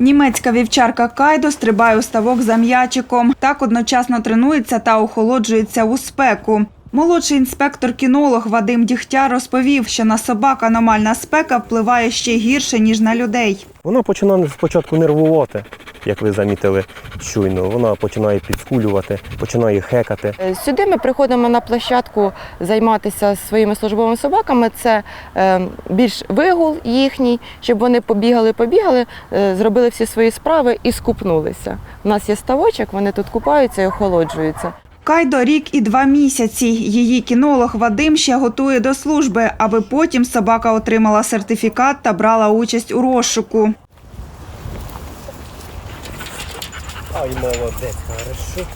Німецька вівчарка Кайдо стрибає у ставок за м'ячиком. Так одночасно тренується та охолоджується у спеку. Молодший інспектор-кінолог Вадим Дігтя розповів, що на собак аномальна спека впливає ще гірше, ніж на людей. Вона починає спочатку нервувати, як ви замітили щойно. Вона починає підскулювати, починає хекати. Е, Сюди ми приходимо на площадку займатися своїми службовими собаками. Це е, більш вигул їхній, щоб вони побігали, побігали, е, зробили всі свої справи і скупнулися. У нас є ставочок, вони тут купаються і охолоджуються. Кайдо рік і два місяці. Її кінолог Вадим ще готує до служби, аби потім собака отримала сертифікат та брала участь у розшуку. Ай, молодець, хорошо.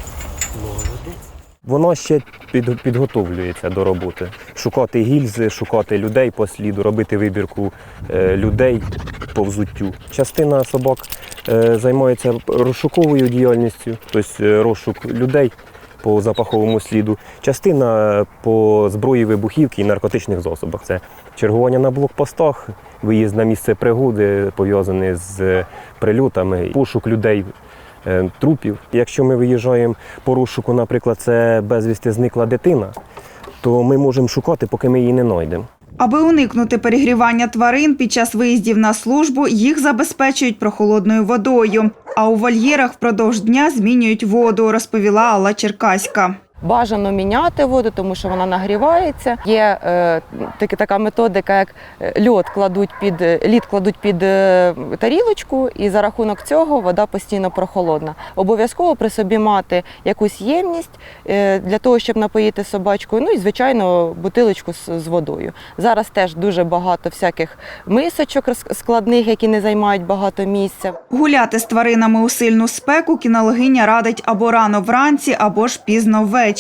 Молодець. Вона ще під, підготовлюється до роботи. Шукати гільзи, шукати людей по сліду, робити вибірку е, людей по взуттю. Частина собак е, займається розшуковою діяльністю, тобто е, розшук людей по запаховому сліду. Частина по зброї вибухівки і наркотичних засобах. Це чергування на блокпостах, виїзд на місце пригоди, пов'язані з прильотами, пошук людей е, трупів. Якщо ми виїжджаємо по розшуку, наприклад, це безвісти зникла дитина, то ми можемо шукати, поки ми її не знайдемо. Аби уникнути перегрівання тварин під час виїздів на службу, їх забезпечують прохолодною водою. А у вольєрах впродовж дня змінюють воду, розповіла Алла Черкаська. Бажано міняти воду, тому що вона нагрівається. Є е, таки, така методика, як е, льод кладуть під е, лід кладуть під е, тарілочку, і за рахунок цього вода постійно прохолодна. Обов'язково при собі мати якусь ємність е, для того, щоб напоїти собачку. Ну і звичайно бутилочку з, з водою. Зараз теж дуже багато всяких мисочок складних, які не займають багато місця. Гуляти з тваринами у сильну спеку кінологиня радить або рано вранці, або ж пізно ввечері.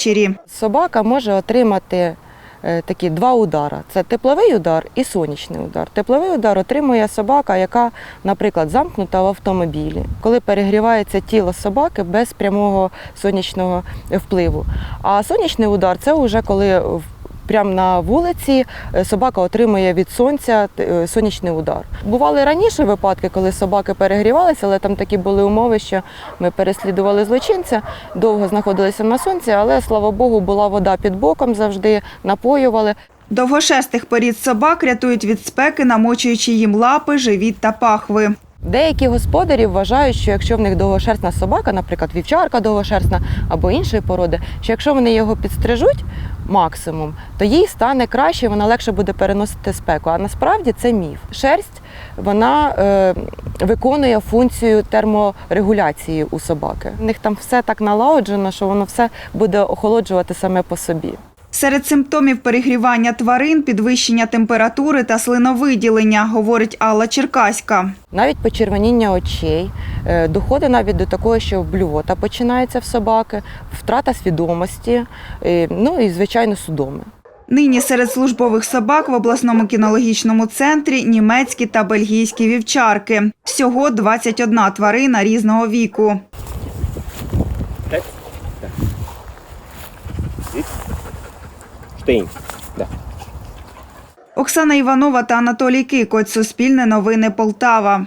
Собака може отримати е, такі два удари: це тепловий удар і сонячний удар. Тепловий удар отримує собака, яка, наприклад, замкнута в автомобілі, коли перегрівається тіло собаки без прямого сонячного впливу. А сонячний удар це вже коли в- Прямо на вулиці е, собака отримує від сонця е, сонячний удар. Бували раніше випадки, коли собаки перегрівалися, але там такі були умови, що ми переслідували злочинця, довго знаходилися на сонці, але слава Богу, була вода під боком завжди, напоювали. Довгошестих порід собак рятують від спеки, намочуючи їм лапи, живіт та пахви. Деякі господарі вважають, що якщо в них довгошерстна собака, наприклад, вівчарка довгошерстна або іншої породи, що якщо вони його підстрижуть максимум, то їй стане краще, вона легше буде переносити спеку. А насправді це міф. Шерсть вона е, виконує функцію терморегуляції у собаки. У них там все так налагоджено, що воно все буде охолоджувати саме по собі. Серед симптомів перегрівання тварин підвищення температури та слиновиділення, говорить Алла Черкаська. Навіть почервоніння очей, е, доходить навіть до такого, що блювота починається в собаки, втрата свідомості, е, ну і звичайно судоми. Нині серед службових собак в обласному кінологічному центрі німецькі та бельгійські вівчарки. Всього 21 тварина різного віку. Штейн. Да. Оксана Іванова та Анатолій Кикоць. Суспільне новини Полтава.